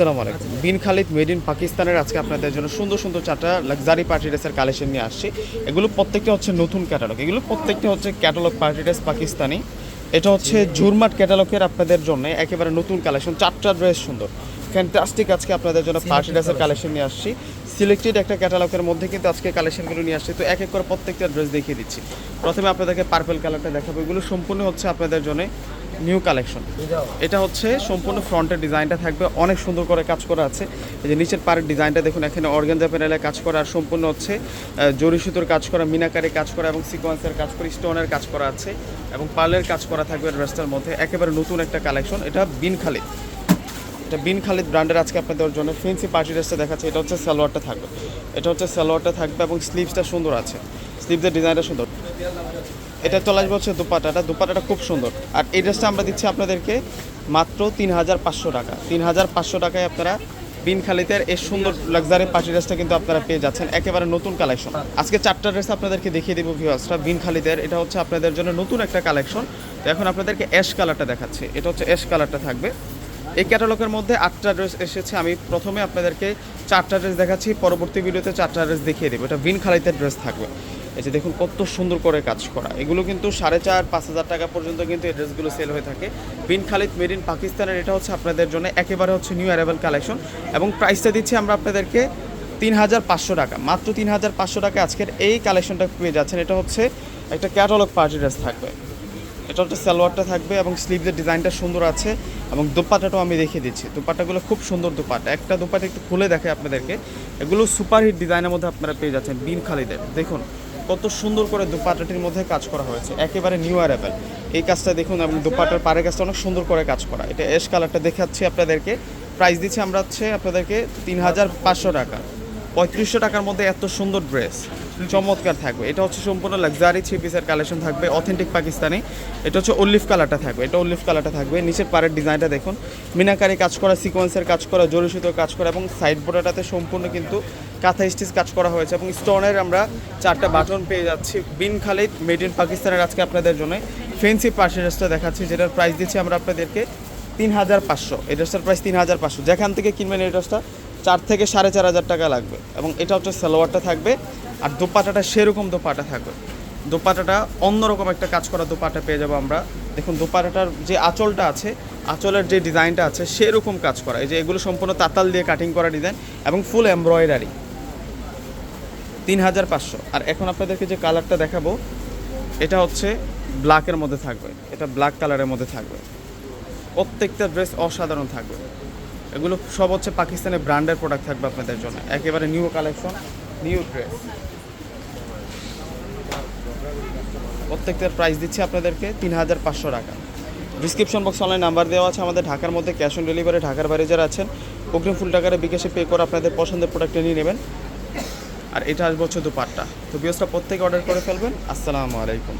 আসসালামু আলাইকুম। বিন Khalid made in পাকিস্তানের আজকে আপনাদের জন্য সুন্দর সুন্দর চারটা লাক্সারি পার্টি ড্রেসের কালেকশন নিয়ে আসছি। এগুলো প্রত্যেকটা হচ্ছে নতুন ক্যাটালগ এগুলো প্রত্যেকটা হচ্ছে ক্যাটালগ পার্টি ড্রেস পাকিস্তানি। এটা হচ্ছে ঝুরমাট ক্যাটালগের আপনাদের জন্য একেবারে নতুন কালেকশন চারটা ড্রেস সুন্দর। ফ্যান্টাস্টিক আজকে আপনাদের জন্য পার্টি ড্রেসের কালেকশন নিয়ে আসছি। সিলেক্টেড একটা ক্যাটালগের মধ্যে কিন্তু আজকে কালেকশনগুলো নিয়ে আসছি। তো এক এক করে প্রত্যেকটা ড্রেস দেখিয়ে দিচ্ছি। প্রথমে আপনাদেরকে পার্পেল কালারটা দেখাবো। এগুলো সম্পূর্ণ হচ্ছে আপনাদের জন্য নিউ কালেকশন। এটা হচ্ছে সম্পূর্ণ ফ্রন্টের ডিজাইনটা থাকবে, অনেক সুন্দর করে কাজ করা আছে। এই যে নিচের পাড়ের ডিজাইনটা দেখুন, এখানে অর্গানজা প্যানেলে কাজ করা, আর সম্পূর্ণ হচ্ছে জরি সুতোর কাজ করা, মিনাকারে কাজ করা এবং সিকোয়েন্সের কাজ করা, স্টোনের কাজ করা আছে এবং পার্লের কাজ করা থাকবে ড্রেসটার মধ্যে। একেবারে নতুন একটা কালেকশন, এটা বিন খালিদ। এটা বিন খালিদ ব্র্যান্ডের আজকে আপনাদের জন্য ফেন্সি পার্টি ড্রেসটা দেখাচ্ছে, এটা হচ্ছে সালোয়ারটা থাকবে। এটা হচ্ছে সালোয়ারটা থাকবে এবং স্লিভসটা সুন্দর আছে। স্লিভসের ডিজাইনটা সুন্দর। এটা চলে আসবে হচ্ছে দুপাটাটা। দুপাটাটা খুব সুন্দর। আর এই ড্রেসটা আমরা দিচ্ছি আপনাদেরকে মাত্র তিন হাজার পাঁচশো টাকা। তিন হাজার পাঁচশো টাকায় আপনারা বিন খালিদের এই সুন্দর লাক্সারি পার্টি ড্রেসটা কিন্তু আপনারা পেয়ে যাচ্ছেন। একেবারে নতুন কালেকশন আজকে চারটা ড্রেস আপনাদেরকে দেখিয়ে দেবো ভিউয়ার্সরা বিন খালিদের এটা হচ্ছে আপনাদের জন্য নতুন একটা কালেকশন তো এখন আপনাদেরকে অ্যাশ কালারটা দেখাচ্ছি। এটা হচ্ছে অ্যাশ কালারটা থাকবে। এই ক্যাটালগের মধ্যে আটটা ড্রেস এসেছে। আমি প্রথমে আপনাদেরকে চারটা ড্রেস দেখাচ্ছি। পরবর্তী ভিডিওতে চারটা ড্রেস দেখিয়ে দেবো। এটা বিন খালিদের ড্রেস থাকবে। এই যে দেখুন কত সুন্দর করে কাজ করা। এগুলো কিন্তু সাড়ে চার, পাঁচ হাজার টাকা পর্যন্ত কিন্তু এই ড্রেসগুলো সেল হয়ে থাকে। বিন খালিদ মেড ইন পাকিস্তানের এটা হচ্ছে আপনাদের জন্য একেবারে হচ্ছে নিউ অ্যারাইভাল কালেকশন এবং প্রাইসটা দিচ্ছি আমরা আপনাদেরকে তিন হাজার পাঁচশো টাকা। মাত্র তিন হাজার পাঁচশো টাকা আজকের এই কালেকশনটা পেয়ে যাচ্ছেন। এটা হচ্ছে একটা ক্যাটালগ পার্টি ড্রেস থাকবে। এটা হচ্ছে সালোয়ারটা থাকবে এবং স্লিভের ডিজাইনটা সুন্দর আছে এবং দোপাটাটাও আমি দেখিয়ে দিচ্ছি। দোপাটাগুলো খুব সুন্দর দোপাটা। একটা দোপাটা একটু খুলে দেখে আপনাদেরকে। এগুলো সুপারহিট ডিজাইনের মধ্যে আপনারা পেয়ে যাচ্ছেন বিন খালিদের দেখুন কত সুন্দর করে দোপাটাটির মধ্যে কাজ করা হয়েছে। একেবারে নিউ অ্যারাইভেল এই কাজটা দেখুন এবং দোপাটার পাড়ের কাজটা অনেক সুন্দর করে কাজ করা। এটা এস কালারটা দেখাচ্ছি আপনাদেরকে। প্রাইস দিচ্ছি আমরা হচ্ছে আপনাদেরকে তিন হাজার পাঁচশো টাকা। পঁয়ত্রিশশো টাকার মধ্যে এত সুন্দর ড্রেস চমৎকার থাকবে। এটা হচ্ছে সম্পূর্ণ লাক্সারি থ্রি পিসের কালেকশন থাকবে অথেন্টিক পাকিস্তানি। এটা হচ্ছে অলিভ কালারটা থাকবে। এটা অলিভ কালারটা থাকবে। নিচের পাড়ের ডিজাইনটা দেখুন। মিনাকারি কাজ করা সিকোয়েন্সের কাজ করা জরি সুতোর কাজ করা এবং সাইড বোর্ডাটাতে সম্পূর্ণ কিন্তু কাঁথা স্টিচ কাজ করা হয়েছে এবং স্টোনের আমরা চারটা বাটন পেয়ে যাচ্ছি। বিন খালিদ, মেড ইন পাকিস্তানের আজকে আপনাদের জন্য। ফেন্সি পার্সেন্টেজটা দেখাচ্ছি, যেটার প্রাইস দিচ্ছি আমরা আপনাদেরকে তিন হাজার পাঁচশো। এই ড্রেসটার প্রাইস তিন হাজার পাঁচশো। যেখান থেকে কিনবেন এই ড্রেসটা, চার থেকে সাড়ে চার হাজার টাকা লাগবে। এবং এটা হচ্ছে সালোয়ারটা থাকবে, আর দোপাটাটা সেরকম দোপাটা থাকবে। দোপাটাটা অন্যরকম একটা কাজ করা দোপাটা পেয়ে যাব আমরা। দেখুন, দোপাটাটার যে আঁচলটা আছে, আঁচলের যে ডিজাইনটা আছে, সেরকম কাজ করা। এই যে এগুলো সম্পূর্ণ তাতাল দিয়ে কাটিং করা ডিজাইন এবং ফুল এমব্রয়ডারি তিন হাজার পাঁচশো। আর এখন আপনাদেরকে যে কালারটা দেখাবো, এটা হচ্ছে ব্ল্যাকের মধ্যে থাকবে। এটা ব্ল্যাক কালারের মধ্যে থাকবে। প্রত্যেকটা ড্রেস অসাধারণ থাকবে। এগুলো সব হচ্ছে পাকিস্তানের ব্র্যান্ডের প্রোডাক্ট থাকবে আপনাদের জন্য। একেবারে নিউ কালেকশন, নিউ ড্রেস। প্রত্যেকটার প্রাইস দিচ্ছি আপনাদেরকে তিন হাজার পাঁচশো টাকা। ডিসক্রিপশন বক্স অনলাইন নাম্বার দেওয়া আছে। আমাদের ঢাকার মধ্যে ক্যাশ অন ডেলিভারি ঢাকার বাইরে যারা আছেন, অগ্রিম ফুল টাকারে বিকাশে পে করে আপনাদের পছন্দের প্রোডাক্টটা নিয়ে নেবেন। আর এটা আসবে হচ্ছে দুপাট্টা। তো বিয়সটা প্রত্যেকে অর্ডার করে ফেলবেন। আসসালামু আলাইকুম।